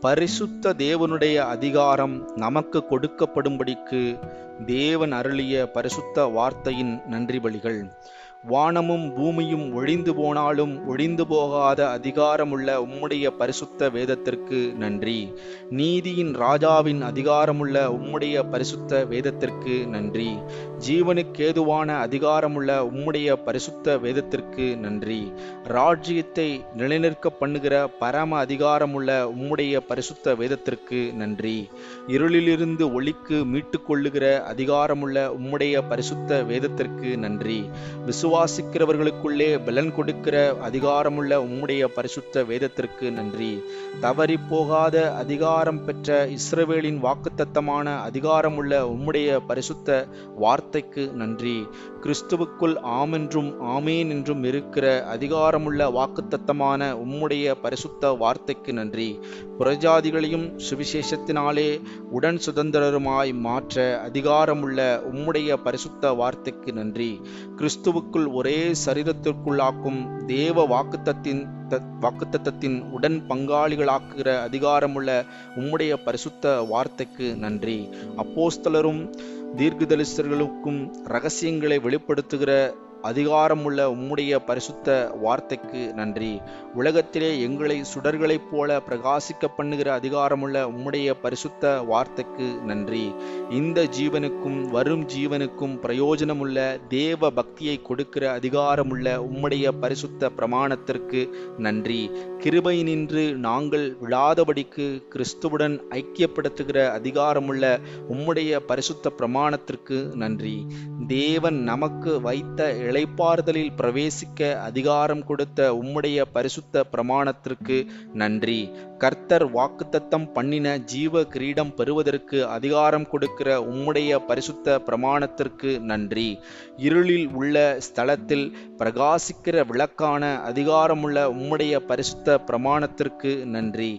பரிசுத்த தேவனுடைய அதிகாரம் நமக்கு கொடுக்கப்படும்படிக்கு தேவன் அருளிய பரிசுத்த வார்த்தையின் நன்றி பலிகள். வானமும் பூமியும் ஒழிந்து போனாலும் ஒழிந்து போகாத அதிகாரமுள்ள உம்முடைய பரிசுத்த வேதத்திற்கு நன்றி. நீதியின் ராஜாவின் அதிகாரமுள்ள உம்முடைய பரிசுத்த வேதத்திற்கு நன்றி. ஜீவனுக்கேதுவான அதிகாரமுள்ள உம்முடைய பரிசுத்த வேதத்திற்கு நன்றி. ராஜ்யத்தை நிலைநிற்க பண்ணுகிற பரம அதிகாரமுள்ள உம்முடைய பரிசுத்த வேதத்திற்கு நன்றி. இருளிலிருந்து ஒளிக்கு மீட்டுக் கொள்ளுகிற அதிகாரமுள்ள உம்முடைய பரிசுத்த வேதத்திற்கு நன்றி. விசுவாசிக்கிறவர்களுக்குள்ளே பலன் கொடுக்கிற அதிகாரமுள்ள உம்முடைய பரிசுத்த வேதத்திற்கு நன்றி. தவறி போகாத அதிகாரம் பெற்ற இஸ்ரவேலின் வாக்குத்தத்தமான அதிகாரமுள்ள உம்முடைய பரிசுத்த வார்த்தைக்கு நன்றி. கிறிஸ்துவுக்குள் ஆமென்றும் ஆமேன் என்றும் இருக்கிற அதிகாரமுள்ள வாக்குத்தத்தமான உம்முடைய பரிசுத்த வார்த்தைக்கு நன்றி. புறஜாதிகளையும் சுவிசேஷத்தினாலே உடன் சுதந்திரருமாய் மாற்ற அதிகாரமுள்ள உம்முடைய பரிசுத்த வார்த்தைக்கு நன்றி. கிறிஸ்துவுக்குள் ஒரே சரீரத்திற்குள்ளாக்கும் தேவ வாக்குத்தத்தின் வாக்குத்தத்தின் உடன் பங்காளிகளாக்குகிற அதிகாரமுள்ள உம்முடைய பரிசுத்த வார்த்தைக்கு நன்றி. அப்போஸ்தலரும் தீர்க்கதரிசர்களுக்கும் ரகசியங்களை வெளிப்படுத்துகிற அதிகாரமுள்ள உம்முடைய பரிசுத்த வார்த்தைக்கு நன்றி. உலகத்திலே எங்களை சுடர்களைப் போல பிரகாசிக்க பண்ணுகிற அதிகாரமுள்ள உம்முடைய பரிசுத்த வார்த்தைக்கு நன்றி. இந்த ஜீவனுக்கும் வரும் ஜீவனுக்கும் பிரயோஜனமுள்ள தேவ பக்தியை கொடுக்கிற அதிகாரமுள்ள உம்முடைய பரிசுத்த பிரமாணத்திற்கு நன்றி. கிருபை நின்று நாங்கள் விழாதபடிக்கு கிறிஸ்துவுடன் ஐக்கியப்படுத்துகிற அதிகாரமுள்ள உம்முடைய பரிசுத்த பிரமாணத்திற்கு நன்றி. தேவன் நமக்கு வைத்த இளைப்பாறுதலில் பிரவேசிக்க அதிகாரம் கொடுத்த உம்முடைய பரிசுத்த பிரமாணத்திற்கு நன்றி. கர்த்தர் வாக்குத்தத்தம் பண்ணின ஜீவ கிரீடம் பெறுவதற்கு அதிகாரம் கொடுக்கிற உம்முடைய பரிசுத்த பிரமாணத்திற்கு நன்றி. இருளில் உள்ள ஸ்தலத்தில் பிரகாசிக்கிற விளக்கான அதிகாரமுள்ள உம்முடைய பரிசுத்த பிரமாணத்திற்கு நன்றி.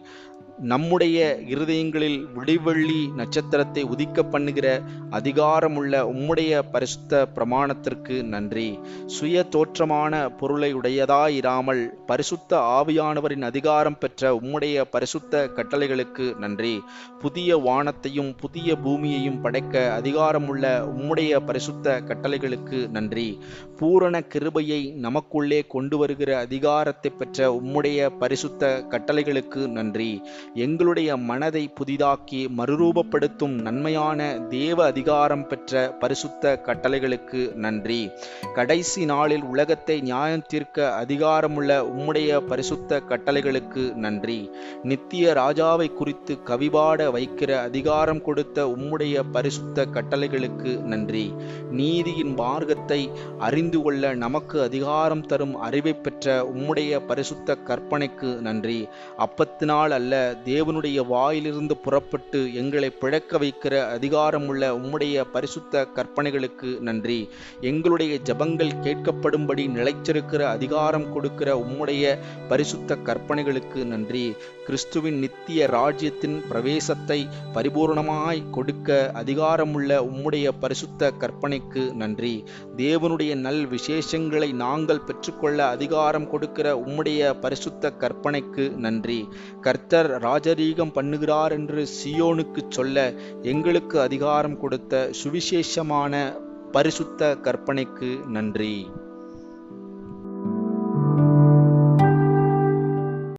நம்முடைய இருதயங்களில் விடிவெள்ளி நட்சத்திரத்தை உதிக்க பண்ணுகிற அதிகாரமுள்ள உம்முடைய பரிசுத்த பிரமாணத்திற்கு நன்றி. சுய தோற்றமான பொருளை உடையதாயிராமல் பரிசுத்த ஆவியானவரின் அதிகாரம் பெற்ற உம்முடைய பரிசுத்த கட்டளைகளுக்கு நன்றி. புதிய வானத்தையும் புதிய பூமியையும் படைக்க அதிகாரமுள்ள உம்முடைய பரிசுத்த கட்டளைகளுக்கு நன்றி. பூரண கிருபையை நமக்குள்ளே கொண்டு வருகிற அதிகாரத்தை பெற்ற உம்முடைய பரிசுத்த கட்டளைகளுக்கு நன்றி. எங்களுடைய மனதை புதிதாக்கி மறுரூபப்படுத்தும் நன்மையான தேவ அதிகாரம் பெற்ற பரிசுத்த கட்டளைகளுக்கு நன்றி. கடைசி நாளில் உலகத்தை நியாயம் தீர்க்க அதிகாரமுள்ள உம்முடைய பரிசுத்த கட்டளைகளுக்கு நன்றி. நித்திய ராஜாவை குறித்து கவிபாட வைக்கிற அதிகாரம் கொடுத்த உம்முடைய பரிசுத்த கட்டளைகளுக்கு நன்றி. நீதியின் மார்க்கத்தை அறிந்து கொள்ள நமக்கு அதிகாரம் தரும் அறிவை பெற்ற உம்முடைய பரிசுத்த கற்பனைக்கு நன்றி. அப்பத்தினால் அல்ல தேவனுடைய வாயிலிருந்து புறப்பட்டு எங்களை பிழக்க வைக்கிற அதிகாரமுள்ள உம்முடைய பரிசுத்த கற்பனைகளுக்கு நன்றி. எங்களுடைய ஜபங்கள் கேட்கப்படும்படி நிலைச்சிருக்கிற அதிகாரம் கொடுக்கிற உம்முடைய பரிசுத்த கற்பனைகளுக்கு நன்றி. கிறிஸ்துவின் நித்திய ராஜ்யத்தின் பிரவேசத்தை பரிபூர்ணமாய் கொடுக்க அதிகாரமுள்ள உம்முடைய பரிசுத்த கற்பனைக்கு நன்றி. தேவனுடைய நல் விசேஷங்களை நாங்கள் பெற்றுக்கொள்ள அதிகாரம் கொடுக்கிற உம்முடைய பரிசுத்த கற்பனைக்கு நன்றி. கர்த்தர் ராஜரீகம் பண்ணுகிறார் என்று சியோனுக்கு சொல்ல எங்களுக்கு அதிகாரம் கொடுத்த சுவிசேஷமான பரிசுத்த கற்பனைக்கு நன்றி.